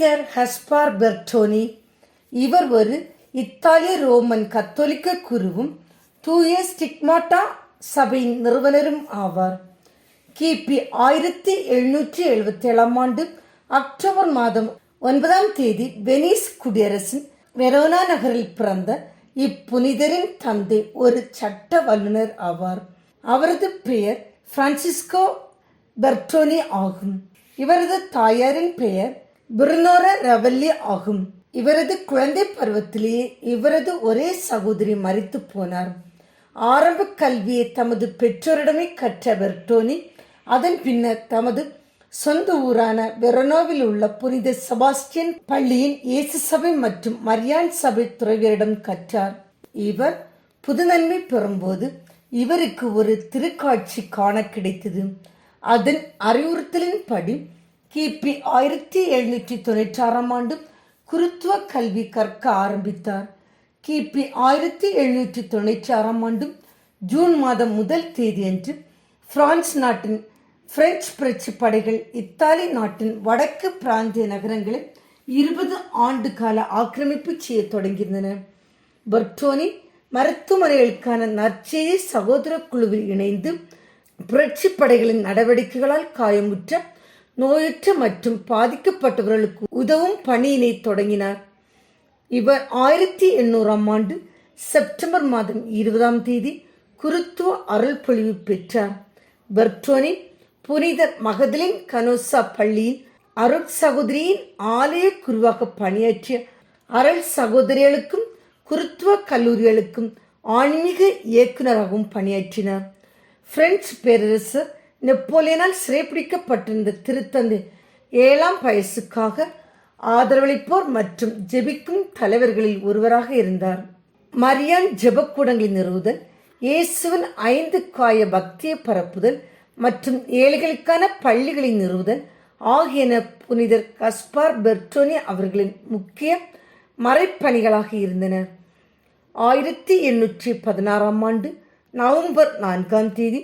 புனிதர் ஹஸ்பார் பெர்டோனி. இவர் ஒரு இத்தாலிய ரோமன் கத்தோலிக்க குருவும் தூய ஸ்டிக்மாட்டா சபையின் நிறுவனரும் ஆவார். கிபி ஆயிரத்தி எழுநூற்றி எழுபத்தி ஏழாம் ஆண்டு அக்டோபர் மாதம் ஒன்பதாம் தேதி வெனிஸ் குடியரசின் வெரோனா நகரில் பிறந்த இப்புனிதரின் தந்தை ஒரு சட்ட வல்லுநர் ஆவார். அவரது பெயர் பிரான்சிஸ்கோ பெர்டோனி ஆகும். இவரது தாயாரின் பெயர் பிருனோர ரவல்லி ஆகும். இவரது குழந்தை பருவத்திலேயே இவரது ஒரே சகோதரி மறித்து போனார். ஆரம்ப கல்வியை தமது பெற்றோரிடமே கற்ற டோனி அதன் பின்னர் தமது சொந்த ஊரான வெரனோவில் உள்ள புனித செபாஸ்டியன் பள்ளியின் இயேசு சபை மற்றும் மரியான் சபை துறவியரிடம் கற்றார். இவர் புதுநன்மை பெறும்போது இவருக்கு ஒரு திருக்காட்சி காண கிடைத்தது. அதன் அறிவுறுத்தலின்படி கிபி ஆயிரத்தி எழுநூற்றி தொண்ணூற்றாறாம் ஆண்டு குருத்துவ கல்வி கற்க ஆரம்பித்தார். கிபி ஆயிரத்தி எழுநூற்றி தொண்ணூற்றி ஆறாம் ஆண்டு ஜூன் மாதம் முதல் தேதியன்று பிரான்ஸ் நாட்டின் பிரெஞ்சு புரட்சி படைகள் இத்தாலி நாட்டின் வடக்கு பிராந்திய நகரங்களில் இருபது ஆண்டு கால ஆக்கிரமிப்பு செய்ய தொடங்கியிருந்தன. பர்டோனி மருத்துவமனைகளுக்கான நற்செய்தி சகோதர குழுவில் இணைந்து புரட்சி படைகளின் நடவடிக்கைகளால் காயமுற்ற நோயுற்ற மற்றும் பாதிக்கப்பட்டவர்களுக்கு உதவும் பணியினை தொடங்கினார். இவர் ஆயிரத்தி எண்ணூறாம் ஆண்டு செப்டம்பர் மாதம் இருபதாம் தேதி குருத்துவ அருள் பொழிவு பெற்றார். பெர்டோனின் புனிதர் மகதலின் கனோசா பள்ளியின் அருள் சகோதரியின் ஆலய குருவாக பணியாற்றிய அருள் சகோதரிகளுக்கும் குருத்துவ கல்லூரிகளுக்கும் ஆன்மீக இயக்குநராகவும் பணியாற்றினார். பிரெஞ்சு பேரரசர் நெப்போலியனால் சிறைப்பிடிக்கப்பட்டிருந்த திருத்தந்தை ஏழாம் வயசுக்காக ஆதரவளிப்போர் மற்றும் ஜெபிக்கும் தலைவர்களில் ஒருவராக இருந்தார். மரியான் ஜெபக்கூடங்களை நிறுவுதல் இயேசுவின் ஐந்து காய பக்தியை பரப்புதல் மற்றும் ஏழைகளுக்கான பள்ளிகளை நிறுவுதல் ஆகியன புனிதர் கஸ்பார் பெர்டோனி அவர்களின் முக்கிய மறைப்பணிகளாக இருந்தன. ஆயிரத்தி எண்ணூற்றி பதினாறாம் ஆண்டு நவம்பர் நான்காம் தேதி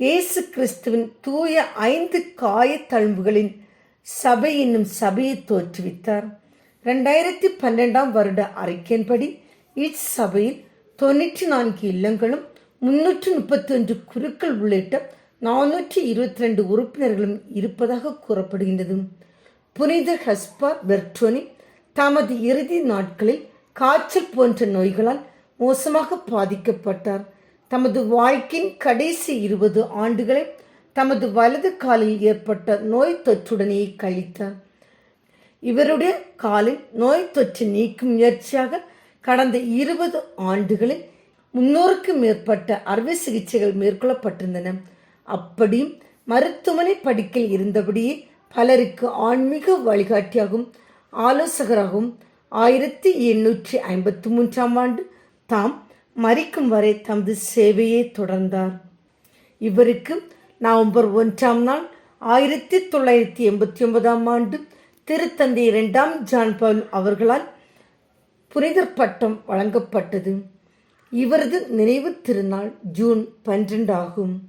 இயேசு கிறிஸ்துவின் தூய ஐந்து காயத்தழும்புகளின் சபை என்னும் சபையை தோற்றுவித்தார். ரெண்டாயிரத்தி பன்னெண்டாம் வருட அறிக்கையின்படி இச்சபையில் தொண்ணூற்றி நான்கு இல்லங்களும் முன்னூற்று முப்பத்தி ஒன்று குருக்கள் உள்ளிட்ட நானூற்றி இருபத்தி ரெண்டு உறுப்பினர்களும் இருப்பதாக கூறப்படுகின்றது. புனித ஹஸ்பார் பெர்டோனி தமது இறுதி நாட்களில் காய்ச்சல் போன்ற நோய்களால் மோசமாக பாதிக்கப்பட்டார். தமது வாழ்க்கையின் கடைசி இருபது ஆண்டுகளை தமது வலது காலில் ஏற்பட்ட நோய் தொற்றுடனே கழித்தார். இவருடைய காலில் நோய் தொற்று நீக்கும் முயற்சியாக கடந்த இருபது ஆண்டுகளில் முன்னூறுக்கும் மேற்பட்ட அறுவை சிகிச்சைகள் மேற்கொள்ளப்பட்டிருந்தன. அப்படியும் மருத்துவமனை படுக்கையில் இருந்தபடியே பலருக்கு ஆன்மீக வழிகாட்டியாகவும் ஆலோசகராகவும் ஆயிரத்தி எண்ணூற்றி ஐம்பத்தி மூன்றாம் ஆண்டு தாம் மறிக்கும் வரை தமது சேவையை தொடர்ந்தார். இவருக்கு நவம்பர் ஒன்றாம் நாள் ஆயிரத்தி தொள்ளாயிரத்தி எண்பத்தி ஒன்பதாம் ஆண்டு திருத்தந்தை இரண்டாம் ஜான்பால் அவர்களால் புனிதர் பட்டம் வழங்கப்பட்டது. இவரது நினைவு திருநாள் ஜூன் பன்னிரண்டு ஆகும்.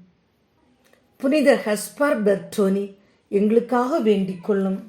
புனிதர் ஹஸ்பார் பெர்டோனி எங்களுக்காக வேண்டிக் கொள்ளும்.